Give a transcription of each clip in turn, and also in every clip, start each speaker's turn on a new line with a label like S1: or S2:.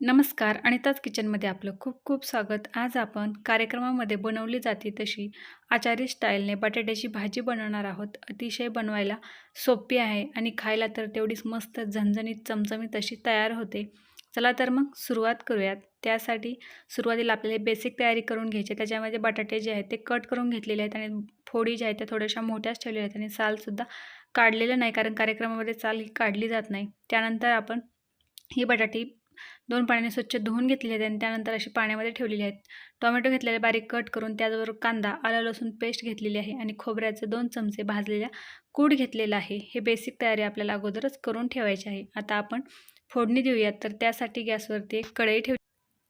S1: नमस्कार अनिताज किचनमध्ये आपलं खूप खूप स्वागत. आज आपण कार्यक्रमामध्ये बनवली जाते तशी आचारी स्टाईलने बटाट्याची भाजी बनवणार आहोत. अतिशय बनवायला सोपी आहे आणि खायला तर तेवढीच मस्त झणझणीत चमचमीत अशी तयार होते. चला तर मग सुरुवात करूयात. त्यासाठी सुरुवातीला आपल्याला बेसिक तयारी करून घ्यायची त्याच्यामध्ये बटाटे जे आहेत ते कट करून घेतलेले आहेत आणि फोडी ज्या आहेत त्या थोड्याशा मोठ्याच ठेवलेल्या आहेत आणि सालसुद्धा काढलेलं नाही कारण कार्यक्रमामध्ये साल ही काढली जात नाही. त्यानंतर आपण ही बटाटी दोन पाण्याने स्वच्छ धुवून घेतलेले आहेत आणि त्यानंतर अशी पाण्यामध्ये ठेवलेली आहेत. टोमॅटो घेतलेले बारीक कट करून त्याचबरोबर कांदा आलं लसूण पेस्ट घेतलेली आहे आणि खोबऱ्याचे दोन चमचे भाजलेल्या कूड घेतलेला आहे. हे बेसिक तयारी आपल्याला अगोदरच करून ठेवायची आहे. आता आपण फोडणी देऊयात. तर त्यासाठी गॅसवरती एक कढई ठेव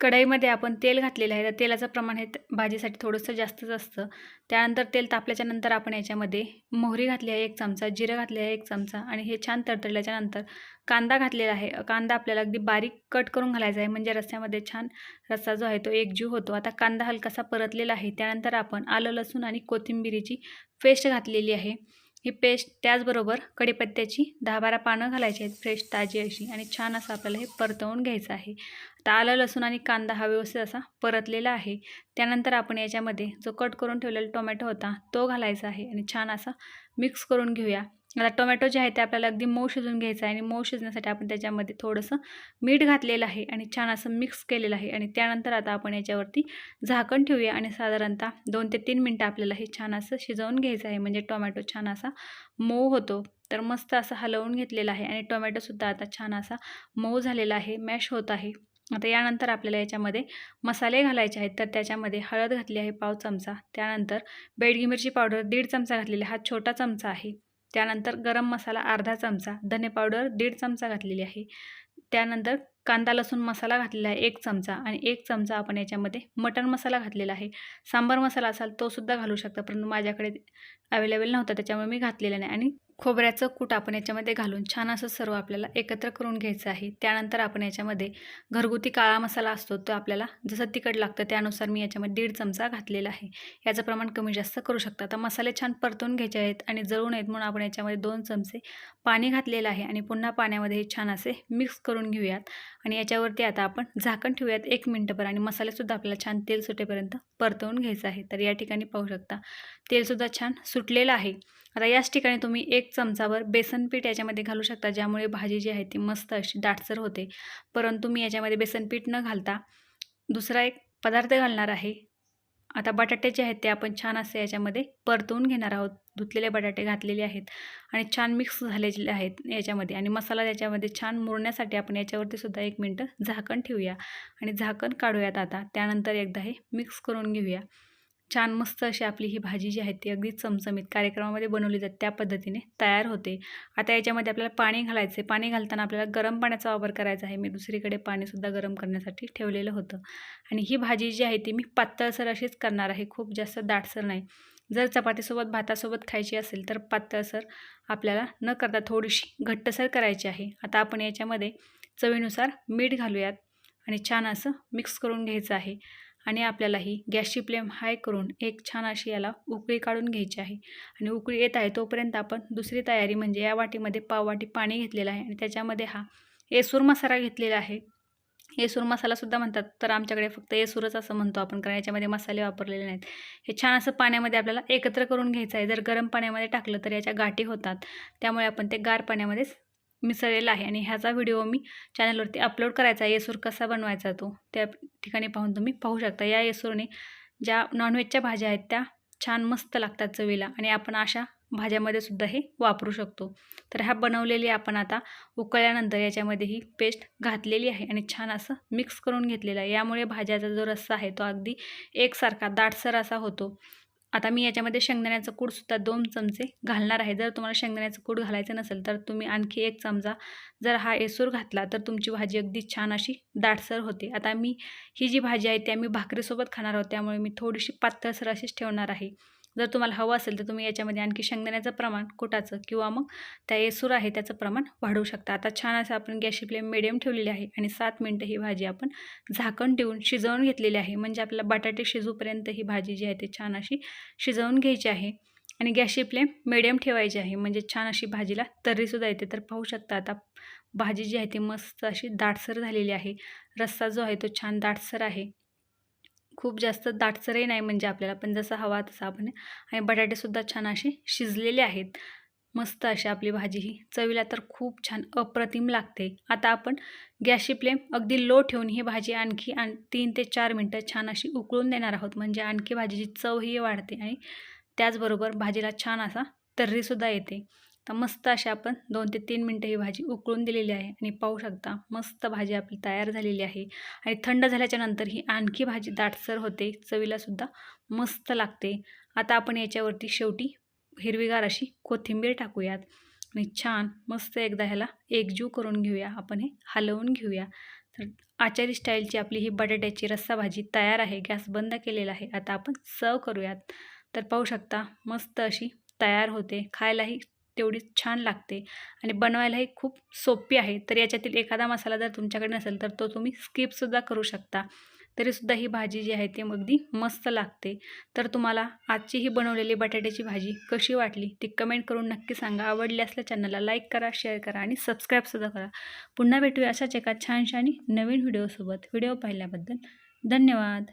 S1: कढईमध्ये आपण तेल घातलेलं आहे. तर तेलाचं प्रमाण हे भाजीसाठी थोडंसं जास्तच असतं. त्यानंतर तेल तापल्याच्या नंतर आपण याच्यामध्ये मोहरी घातली आहे एक चमचा जिरं घातले आहे एक चमचा आणि हे छान तडतडल्याच्या नंतर कांदा घातलेला आहे. कांदा आपल्याला अगदी बारीक कट करून घालायचा आहे. म्हणजे रस्स्यामध्ये छान रस्सा जो आहे तो एकजीव होतो. आता कांदा हलकासा परतलेला आहे. त्यानंतर आपण आलं लसूण आणि कोथिंबिरीची पेस्ट घातलेली आहे. ही पेस्ट त्याचबरोबर कढीपत्त्याची दहा बारा पानं घालायची आहेत. फ्रेश ताजी अशी आणि छान असं आपल्याला हे परतवून घ्यायचं आहे. आता आलं लसूण आणि कांदा हा व्यवस्थित असा परतलेला आहे. त्यानंतर आपण याच्यामध्ये जो कट करून ठेवलेला टोमॅटो होता तो घालायचा आहे आणि छान असा मिक्स करून घेऊया. आता टोमॅटो जे आहे ते आपल्याला अगदी मऊ शिजून घ्यायचं आहे आणि मऊ शिजण्यासाठी आपण त्याच्यामध्ये थोडंसं मीठ घातलेलं आहे आणि छान असं मिक्स केलेलं आहे आणि त्यानंतर आता आपण याच्यावरती झाकण ठेवूया आणि साधारणतः दोन ते तीन मिनटं आपल्याला हे छान असं शिजवून घ्यायचं आहे. म्हणजे टोमॅटो छान असा मऊ होतो. तर मस्त असं हलवून घेतलेलं आहे आणि टोमॅटोसुद्धा आता छान असा मऊ झालेला आहे मॅश होत आहे. आता यानंतर आपल्याला याच्यामध्ये मसाले घालायचे आहेत. तर त्याच्यामध्ये हळद घातली आहे पाव चमचा. त्यानंतर बेडगी मिरची पावडर दीड चमचा घातलेला हा छोटा चमचा आहे. त्यानंतर गरम मसाला अर्धा चमचा धने पावडर दीड चमचा घातलेली आहे. त्यानंतर कांदा लसूण मसाला घातलेला आहे एक चमचा आणि एक चमचा आपण याच्यामध्ये मटण मसाला घातलेला आहे. सांबार मसाला असाल तो सुद्धा घालू शकता परंतु माझ्याकडे अवेलेबल नव्हता त्याच्यामुळे मी घातलेला नाही. आणि खोबऱ्याचं कूट आपण याच्यामध्ये घालून छान असं सर्व आपल्याला एकत्र करून घ्यायचं आहे. त्यानंतर आपण याच्यामध्ये घरगुती काळा मसाला असतो तो आपल्याला जसं तिखट लागतं त्यानुसार मी याच्यामध्ये दीड चमचा घातलेला आहे. याचं प्रमाण कमी जास्त करू शकता. तर मसाले छान परतून घ्यायचे आहेत आणि जळू नयेत म्हणून आपण याच्यामध्ये दोन चमचे पाणी घातलेलं आहे आणि पुन्हा पाण्यामध्ये छान असे मिक्स करून घेऊयात. आणि याच्यावरती आता आपण झाकण ठेवूयात एक मिनटंभर आणि मसालेसुद्धा आपल्याला छान तेल सुटेपर्यंत परतवून घ्यायचं आहे. तर या ठिकाणी पाहू शकता तेलसुद्धा छान सुटलेलं आहे. आता याच ठिकाणी तुम्ही एक चमचावर बेसन पीठ याच्यामध्ये घालू शकता ज्यामुळे भाजी जी आहे ती मस्त अशी दाटसर होते. परंतु मी याच्यामध्ये बेसन पीठ न घालता दुसरा एक पदार्थ घालणार आहे आता बटाटे जे आहेत ते आपण छान असे याच्यामध्ये परतवून घेणार आहोत. धुतलेले बटाटे घातलेले आहेत आणि छान मिक्स झालेले आहेत याच्यामध्ये आणि मसाला याच्यामध्ये छान मुरण्यासाठी आपण याच्यावरती सुद्धा एक मिनटं झाकण ठेवूया आणि झाकण काढूयात आता. त्यानंतर एकदा हे मिक्स करून घेऊया. छान मस्त अशी आपली ही भाजी जी आहे ती अगदी चमचमीत कार्यक्रमामध्ये बनवली जाते त्या पद्धतीने तयार होते. आता याच्यामध्ये आपल्याला पाणी घालायचं आहे पाणी घालताना आपल्याला गरम पाण्याचा वापर करायचा आहे. मी दुसरीकडे पाणीसुद्धा गरम करण्यासाठी ठेवलेलं होतं. आणि ही भाजी जी आहे ती मी पातळसर अशीच करणार आहे. खूप जास्त दाटसर नाही. जर चपातीसोबत भातासोबत खायची असेल तर पातळसर आपल्याला न करता थोडीशी घट्टसर करायची आहे. आता आपण याच्यामध्ये चवीनुसार मीठ घालूयात आणि छान असं मिक्स करून घ्यायचं आहे. आणि आपल्याला ही गॅसची फ्लेम हाय करून एक छान अशी याला उकळी काढून घ्यायची आहे. आणि उकळी येत आहे तोपर्यंत आपण दुसरी तयारी म्हणजे या वाटीमध्ये पाववाटी पाणी घेतलेलं आहे. आणि त्याच्यामध्ये हा येसूर मसाला घेतलेला आहे. येसूर मसालासुद्धा म्हणतात तर आमच्याकडे फक्त येसूरच असं म्हणतो आपण कारण याच्यामध्ये मसाले वापरलेले नाहीत. हे छान असं पाण्यामध्ये आपल्याला एकत्र करून घ्यायचं आहे. जर गरम पाण्यामध्ये टाकलं तर याच्या गाठी होतात. त्यामुळे आपण ते गार पाण्यामध्येच मिसळलेला आहे आणि ह्याचा व्हिडिओ मी चॅनलवरती अपलोड करायचा आहे. येसूर कसा बनवायचा तो? त्या ठिकाणी पाहून तुम्ही पाहू शकता. या येसूरने ज्या नॉनव्हेजच्या भाज्या आहेत त्या छान मस्त लागतात चवीला आणि आपण अशा भाज्यामध्ये सुद्धा हे वापरू शकतो. तर ह्या बनवलेली आपण आता उकळल्यानंतर याच्यामध्ये ही पेस्ट घातलेली आहे आणि छान असं मिक्स करून घेतलेलं आहे. यामुळे भाज्याचा जो रस्सा आहे तो अगदी एकसारखा दाटसर असा होतो. आता मी याच्यामध्ये शेंगदाण्याचं कूडसुद्धा दोन चमचे घालणार आहे. जर तुम्हाला शेंगदाण्याचं कूड घालायचं नसेल तर तुम्ही आणखी एक चमचा जर हा एसूर घातला तर तुमची भाजी अगदी छान अशी दाटसर होते. आता मी ही जी भाजी आहे ती आम्ही भाकरीसोबत खाणार आहोत त्यामुळे मी थोडीशी पातळसर अशीच ठेवणार आहे. जर तुम्हाला हवं असेल तर तुम्ही याच्यामध्ये आणखी शेंगदाण्याचं प्रमाण कुटाचं किंवा मग त्या येसूर आहे त्याचं प्रमाण वाढवू शकता. आता छान असं आपण गॅसची फ्लेम मिडियम ठेवलेली आहे आणि सात मिनटं ही भाजी आपण झाकण ठेवून शिजवून घेतलेली आहे. म्हणजे आपल्याला बटाटे शिजूपर्यंत ही भाजी जी आहे ती छान अशी शिजवून घ्यायची आहे आणि गॅसची फ्लेम मिडियम ठेवायची आहे. म्हणजे छान अशी भाजीला तर्रीसुद्धा येते. तर पाहू शकता आता भाजी जी आहे ती मस्त अशी दाटसर झालेली आहे. रस्सा जो आहे तो छान दाटसर आहे. खूप जास्त दाटसरही नाही म्हणजे आपल्याला. पण जसा हवा तसा आपण आणि बटाटेसुद्धा छान असे शिजलेले आहेत. मस्त अशी आपली भाजी ही. चवीला तर खूप छान अप्रतिम लागते. आता आपण गॅसची फ्लेम अगदी लो ठेवून ही भाजी आणखी आण तीन ते चार मिनटं छान अशी उकळून देणार आहोत. म्हणजे आणखी भाजीची चवही वाढते आणि त्याचबरोबर भाजीला छान असा तर्रीसुद्धा येते. तर मस्त अशी आपण दोन ते तीन मिनटं ही भाजी उकळून दिलेली आहे. आणि पाहू शकता मस्त भाजी आपली तयार झालेली आहे. आणि थंड झाल्याच्यानंतर ही आणखी भाजी दाटसर होते. चवीलासुद्धा मस्त लागते. आता आपण याच्यावरती शेवटी हिरवीगार अशी कोथिंबीर टाकूयात. आणि छान मस्त एकदा ह्याला एकजीव करून घेऊया. आपण हे हलवून घेऊया. तर आचारी स्टाईलची आपली ही बटाट्याची रस्सा भाजी तयार आहे. गॅस बंद केलेला आहे. आता आपण सर्व करूयात. तर पाहू शकता मस्त अशी तयार होते. खायलाही तेवढीच छान लागते. आणि बनवायलाही खूप सोपी आहे. तर याच्यातील एखादा मसाला जर तुमच्याकडे नसेल तर तो तुम्ही स्किपसुद्धा करू शकता. तरीसुद्धा ही भाजी जी आहे ती अगदी मस्त लागते. तर तुम्हाला आजची ही बनवलेली बटाट्याची भाजी कशी वाटली ती कमेंट करून नक्की सांगा. आवडली असल्या चॅनलला लाईक करा शेअर करा आणि सबस्क्राईबसुद्धा करा. पुन्हा भेटूया अशाच एका छानशा आणि नवीन व्हिडिओसोबत. व्हिडिओ पाहिल्याबद्दल धन्यवाद.